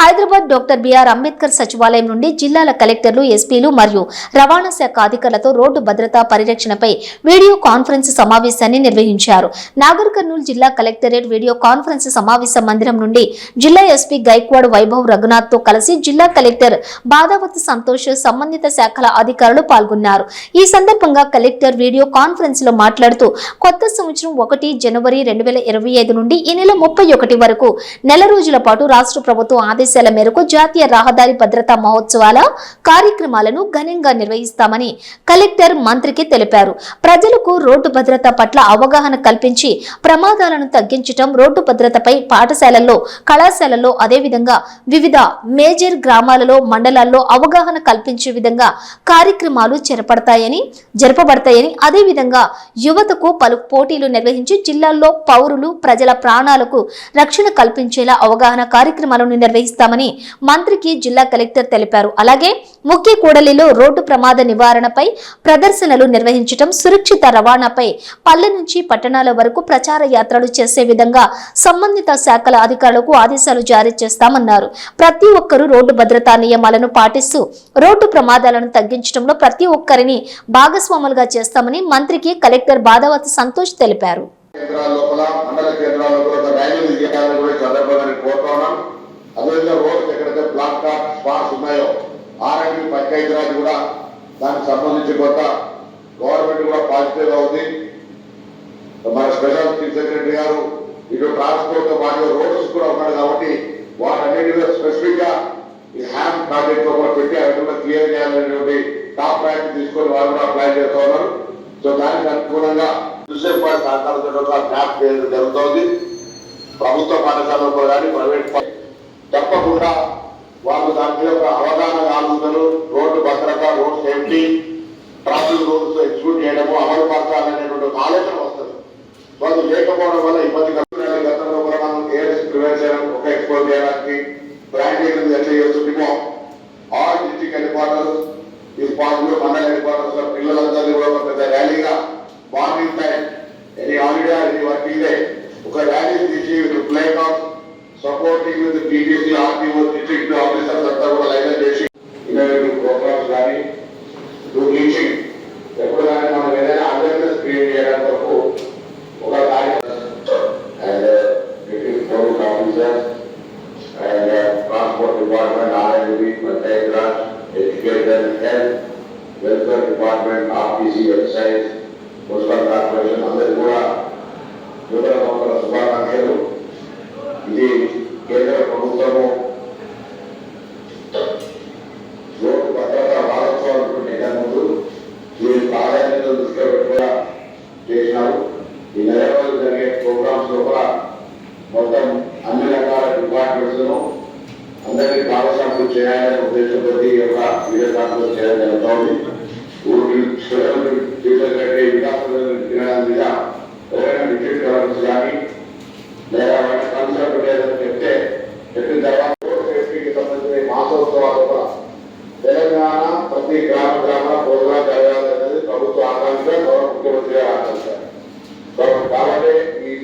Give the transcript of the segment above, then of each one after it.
Hyderabad doctor BR Ambedkar సచివాలయం నుండి జిల్లాల కలెక్టర్లు ఎస్పీలు మరియు రవాణా శాఖ అధికారులతో రోడ్డు భద్రతా పరిరక్షణపై వీడియో కాన్ఫరెన్స్ సమావేశాన్ని నిర్వహించారు. నాగర్ కర్నూలు జిల్లా కలెక్టరేట్ వీడియో కాన్ఫరెన్స్ సమావేశ మందిరం నుండి జిల్లా ఎస్పీ గైక్వాడ్ వైభవ్ రఘునాథ్తో కలిసి జిల్లా కలెక్టర్ బాధావతి సంతోష్ సంబంధిత శాఖల అధికారులు పాల్గొన్నారు. ఈ సందర్భంగా కలెక్టర్ వీడియో కాన్ఫరెన్స్లో మాట్లాడుతూ కొత్త సంవత్సరం ఒకటి జనవరి రెండు వేల ఇరవై ఐదు నుండి ఈ నెల ముప్పై ఒకటి వరకు నెల రోజుల పాటు రాష్ట్ర ప్రభుత్వం ఆదేశాల మేరకు జాతీయ రహదారి భద్రతా మహోత్సవాల కార్యక్రమాలను ఘనంగా నిర్వహిస్తామని కలెక్టర్ మంత్రికి తెలిపారు. ప్రజలకు రోడ్డు భద్రత పట్ల అవగాహన కల్పించి ప్రమాదాలను తగ్గించటం రోడ్డు భద్రతపై పాఠశాలల్లో కళాశాలల్లో అదేవిధంగా వివిధ మేజర్ గ్రామాలలో మండలాల్లో అవగాహన కల్పించే విధంగా కార్యక్రమాలు చేపడతాయని జరపబడతాయని అదేవిధంగా యువతకు పలు పోటీలు నిర్వహించి జిల్లాల్లో పౌరులు ప్రజల ప్రాణాలకు రక్షణ కల్పించేలా అవగాహన కార్యక్రమాలను నిర్వహిస్తామని మంత్రికి జిల్లా కలెక్టర్ తెలిపారు. అలాగే ముఖ్య కూడలిలో రోడ్డు ప్రమాద నివారణపై ప్రదర్శనలు నిర్వహించడం సురక్షిత రవాణాపై పల్లె నుంచి పట్టణాల వరకు ప్రచార యాత్రలు చేసే విధంగా సంబంధిత శాఖల అధికారులకు ఆదేశాలు జారీ చేస్తామన్నారు. ప్రతి ఒక్కరూ రోడ్డు భద్రతా నియమాలను పాటిస్తూ రోడ్డు ప్రమాదాలను తగ్గించడంలో ప్రతి ఒక్కరిని భాగస్వాములుగా చేస్తామని మంత్రికి కలెక్టర్ బాధవతి సంతోష్ తెలిపారు. కేంద్రాల లోపల మండల కేంద్రాల లోపల ర్యాలీలు కూడా సందర్భంగా అదేవిధంగా రోడ్లు ఎక్కడైతే బ్లాక్ టాప్ స్పాట్స్ ఉన్నాయో ఆర్ఎండి పంచాయతీరాజ్ కూడా దానికి సంబంధించి కొంత గవర్నమెంట్ కూడా పాజిటివ్గా ఉంది. మన స్పెషల్ చీఫ్ సెక్రటరీ గారు ఇటు ట్రాన్స్పోర్ట్తో పాటు రోడ్స్ కూడా ఉన్నాడు కాబట్టి వాటన్నిటి మీద స్పెసిఫిక్గా ఈ హ్యామ్ ప్రాజెక్ట్లో కూడా పెట్టి అవి కూడా క్లియర్ చేయాలనేటువంటి టాప్ ర్యాంక్ తీసుకొని వారు కూడా అప్లై చేస్తూ ఉన్నారు. సో దానికి అనుగుణంగా యూసెఫ్ సహకారంతో మ్యాప్ చేయడం జరుగుతోంది. ప్రభుత్వ పాఠశాలలో కానీ ప్రైవేట్ తప్పకుండా వాళ్ళు దాని మీద ఒక అవగాహన కాలుతున్నారు రోడ్డు భద్రత road safety traffic rules execute చేయడము అమలు పరచాలనేటువంటి ఒక ఆలోచన వస్తుంది. సో అది లేకపోవడం వల్ల ఇబ్బంది కలుగుతుంది. గతంలో కూడా మనం ఏ రిస్క్ ప్రివెంట్ చేయడం ఒక ఎక్స్పోజ్ చేయడానికి బ్రాండింగ్ ఎట్లా చేస్తుంటామో ఆల్ డిస్ట్రిక్ట్ హెడ్ క్వార్టర్స్ ఈ పాజిటివ్ మండల head quarters supporting with TTC RTO district officers అంతా కూడా లైన్ చేసి ఇన్నోవేటివ్ ప్రోగ్రామ్స్ కానీ టు టీచింగ్ ఎప్పుడు కానీ మనం ఏదైనా అవేర్నెస్ క్రియేట్ చేయడానికి వరకు ఒక కార్యక్రమం and district police officers and uh, transport department, RNB, Panchayat Raj, education, health, welfare department, RPC, excise, municipal corporation అందరూ కూడా నూతన సంవత్సర శుభాకాంక్షలు ఇది ప్రాధాన్యత దృష్టిలో పెట్టుగా చేసినారు. ఈ నెల రోజులు జరిగే ప్రోగ్రామ్స్ లోపల మొత్తం అన్ని రకాల అందరికీ భాగస్వాములు చేయాలనే ఉద్దేశంతో ఈ యొక్క వీడియో కాన్ఫరెన్స్ చేయడం వికాసం తినడం మీద ఎవరైనా కానీ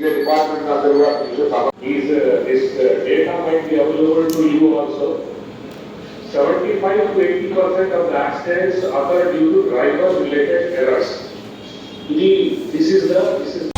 the department of the work, uh, this uh, data might be available to you also. 75 to 80 percent of the accidents occur due to driver-related errors. This is the this is